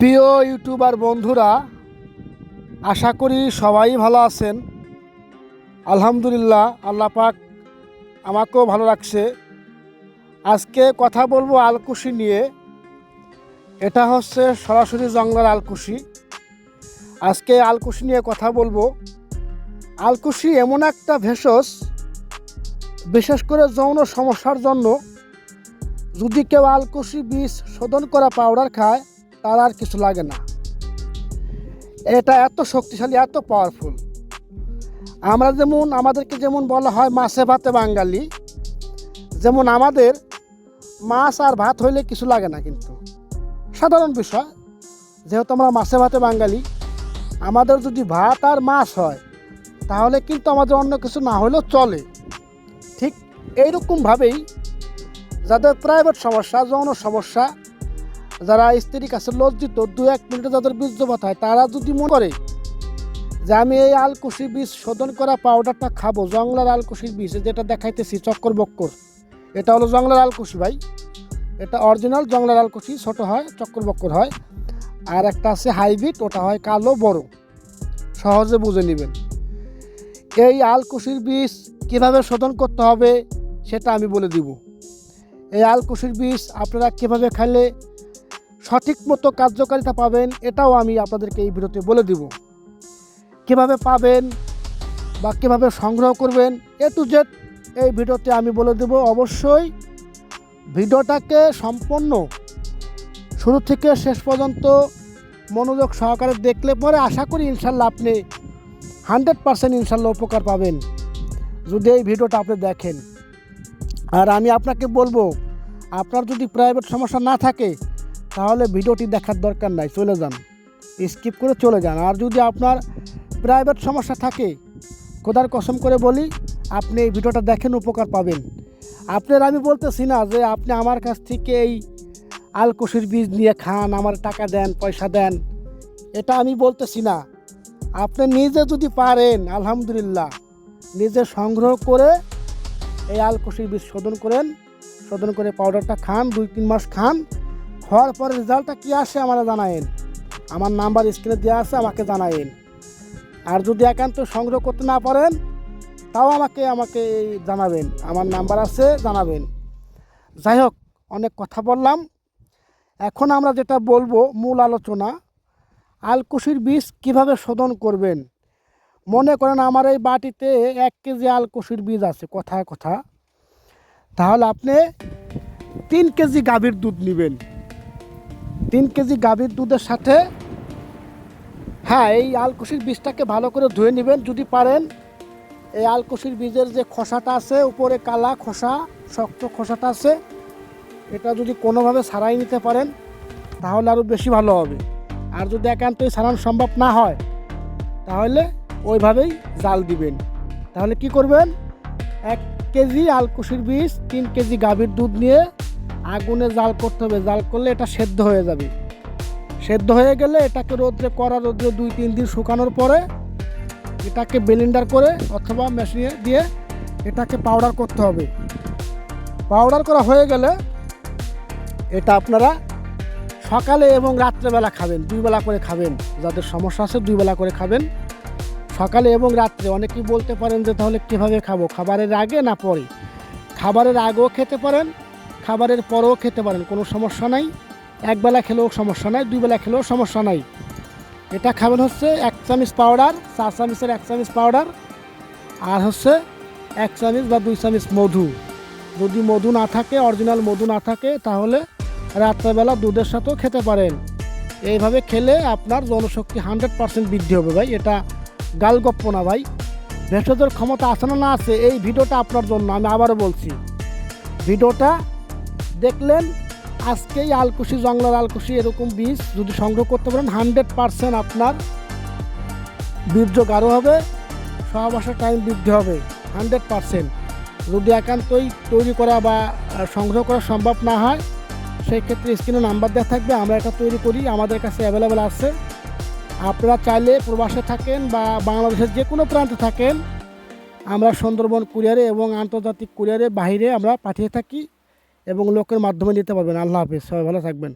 প্রিয় ইউটিউবার বন্ধুরা, আশা করি সবাই ভালো আছেন। আলহামদুলিল্লাহ, আল্লাহ পাক আমাকেও ভালো রাখছে। আজকে কথা বলব আলকুশি নিয়ে। এটা হচ্ছে সরাসরি জঙ্গলার আলকুশি। আজকে আলকুশি নিয়ে কথা বলব। আলকুশি এমন একটা ভেষজ, বিশেষ করে যৌন সমস্যার জন্য যদি কেউ আলকুশি বীজ শোধন করা পাউডার খায় তার আর কিছু লাগে না। এটা এত শক্তিশালী, এত পাওয়ারফুল আমরা যেমন, আমাদেরকে যেমন বলা হয় মাছে ভাতে বাঙালি, যেমন আমাদের মাছ আর ভাত হইলে কিছু লাগে না কিন্তু। সাধারণ বিষয়, যেহেতু আমরা মাছে ভাতে বাঙালি, আমাদের যদি ভাত আর মাছ হয়, তাহলে কিন্তু আমাদের অন্য কিছু না হলেও চলে। ঠিক এইরকমভাবেই যাদের প্রাইভেট সমস্যা, যৌন সমস্যা যারা স্ত্রীর কাছে লজ্জিত, দু এক মিনিটে যাদের বীর্যপাত হয়, তারা যদি মনে করে যে আমি এই আলকুশি বীজ শোধন করা পাউডারটা খাব, জংলার আলকুশির বীজ যেটা দেখাইতেছি, চক্কর বক্কর, এটা হলো জংলার আলকুশি ভাই। এটা অরিজিনাল জংলার আলকুশি ছোট হয়, চক্কর বক্কর হয়। আর একটা আছে হাইব্রিড, ওটা হয় কালো বড়। সহজে বুঝে নেবেন। এই আলকুশির বীজ কীভাবে শোধন করতে হবে, সেটা আমি বলে দিব। এই আলকুশির বীজ আপনারা কীভাবে খাইলে সঠিক মতো কার্যকারিতা পাবেন, এটাও আমি আপনাদেরকে এই ভিডিওতে বলে দিব। কীভাবে পাবেন বা কীভাবে সংগ্রহ করবেন, এ টু জেড এই ভিডিওতে আমি বলে দেব। অবশ্যই ভিডিওটাকে সম্পূর্ণ শুরু থেকে শেষ পর্যন্ত মনোযোগ সহকারে দেখলে পরে আশা করি ইনশাল্লাহ আপনি হান্ড্রেড পারসেন্ট ইনশাল্লাহ উপকার পাবেন, যদি এই ভিডিওটা আপনি দেখেন। আর আমি আপনাকে বলব, আপনার যদি প্রাইভেট সমস্যা না থাকে তাহলে ভিডিওটি দেখার দরকার নাই, চলে যান। স্কিপ করে চলে যান। আর যদি আপনার প্রাইভেট সমস্যা থাকে, খোদার কসম করে বলি, আপনি এই ভিডিওটা দেখেন, উপকার পাবেন। আপনার আমি বলতেছি না যে আপনি আমার কাছ থেকে এই আলকুশির বীজ নিয়ে খান, আমার টাকা দেন, পয়সা দেন। এটা আমি বলতেছি না। আপনি নিজে যদি পারেন, আলহামদুলিল্লাহ, নিজে সংগ্রহ করে এই আলকুশির বীজ শোধন করেন, শোধন করে পাউডারটা খান দুই তিন মাস খান হওয়ার পর রেজাল্টটা কী আসে আমরা জানায়েন আমার নাম্বার স্ক্রিনে দেওয়া আছে, আমাকে জানায়েন আর যদি একান্ত সংগ্রহ করতে না পারেন, তাও আমাকে আমাকে জানাবেন। আমার নাম্বার আছে, জানাবেন। যাই হোক, অনেক কথা বললাম। এখন আমরা যেটা বলব, মূল আলোচনা, আলকুশির বীজ কীভাবে শোধন করবেন? মনে করেন আমার এই বাটিতে এক কেজি আলকুশির বীজ আছে, কথায় কথা। তাহলে আপনি তিন কেজি গাভীর দুধ নেবেন। তিন কেজি গাভীর দুধের সাথে হ্যাঁ এই আলকুশির বীজটাকে ভালো করে ধুয়ে নেবেন। যদি পারেন, এই আলকুশির বীজের যে খোসাটা আছে, উপরে কালা খোসা, শক্ত খোসাটা আছে, এটা যদি কোনোভাবে সারাই নিতে পারেন, তাহলে আরও বেশি ভালো হবে। আর যদি একান্তই সারানো সম্ভব না হয়, তাহলে ওইভাবেই জাল দিবেন। তাহলে কি করবেন? এক কেজি আলকুশির বীজ, তিন কেজি গাভীর দুধ নিয়ে আগুনে জাল করতে হবে। জাল করলে এটা সেদ্ধ হয়ে যাবে। সেদ্ধ হয়ে গেলে এটাকে রোদ্রে করা রোদ্রে দুই, তিন দিন শুকানোর পরে এটাকে ব্লেন্ডার করে অথবা মেশিনে দিয়ে এটাকে পাউডার করতে হবে। পাউডার করা হয়ে গেলে এটা আপনারা সকালে এবং রাত্রেবেলা খাবেন। দুই বেলা করে খাবেন। যাদের সমস্যা আছে দুই বেলা করে খাবেন। সকালে এবং রাত্রে অনেকেই বলতে পারেন যে তাহলে কীভাবে খাব? খাবারের আগে না পরে? খাবারের আগেও খেতে পারেন খাবারের পরেও খেতে পারেন, কোনো সমস্যা নাই। একবেলা খেলেও সমস্যা নাই, দুই বেলা খেলেও সমস্যা নাই। এটা খাবেন হচ্ছে এক চামচ পাউডার চার চামচের এক চামচ পাউডার আর হচ্ছে এক চামচ বা দুই চামচ মধু। যদি মধু না থাকে অরিজিনাল মধু না থাকে, তাহলে রাত্রেবেলা দুধের সাথেও খেতে পারেন। এইভাবে খেলে আপনার জনশক্তি হান্ড্রেড পার্সেন্ট বৃদ্ধি হবে ভাই, এটা গালগপ্প না ভাই। ভেষজের ক্ষমতা আছে না না আছে, এই ভিডিওটা আপনার জন্য, আমি আবারও বলছি। ভিডিওটা দেখলেন, আজকেই আলকুশি জংলার আলকুশি এরকম বীজ যদি সংগ্রহ করতে পারেন, হান্ড্রেড পারসেন্ট আপনার বীর্য গাঢ় হবে, সহবাসের টাইম বৃদ্ধি হবে, হান্ড্রেড পারসেন্ট। যদি একান্তই তৈরি করা বা সংগ্রহ করা সম্ভব না হয় সেই ক্ষেত্রে স্ক্রিনে নাম্বার দেওয়া থাকবে, আমরা এটা তৈরি করি, আমাদের কাছে অ্যাভেলেবেল আছে। আপনারা চাইলে প্রবাসে থাকেন বা বাংলাদেশের যে কোনো প্রান্তে থাকেন, আমরা সুন্দরবন কুরিয়ারে এবং আন্তর্জাতিক কুরিয়ারে বাইরে আমরা পাঠিয়ে থাকি। এবং লোকের মাধ্যমে নিতে পারবেন। আল্লাহ হাফিজ সবাই ভালো থাকবেন।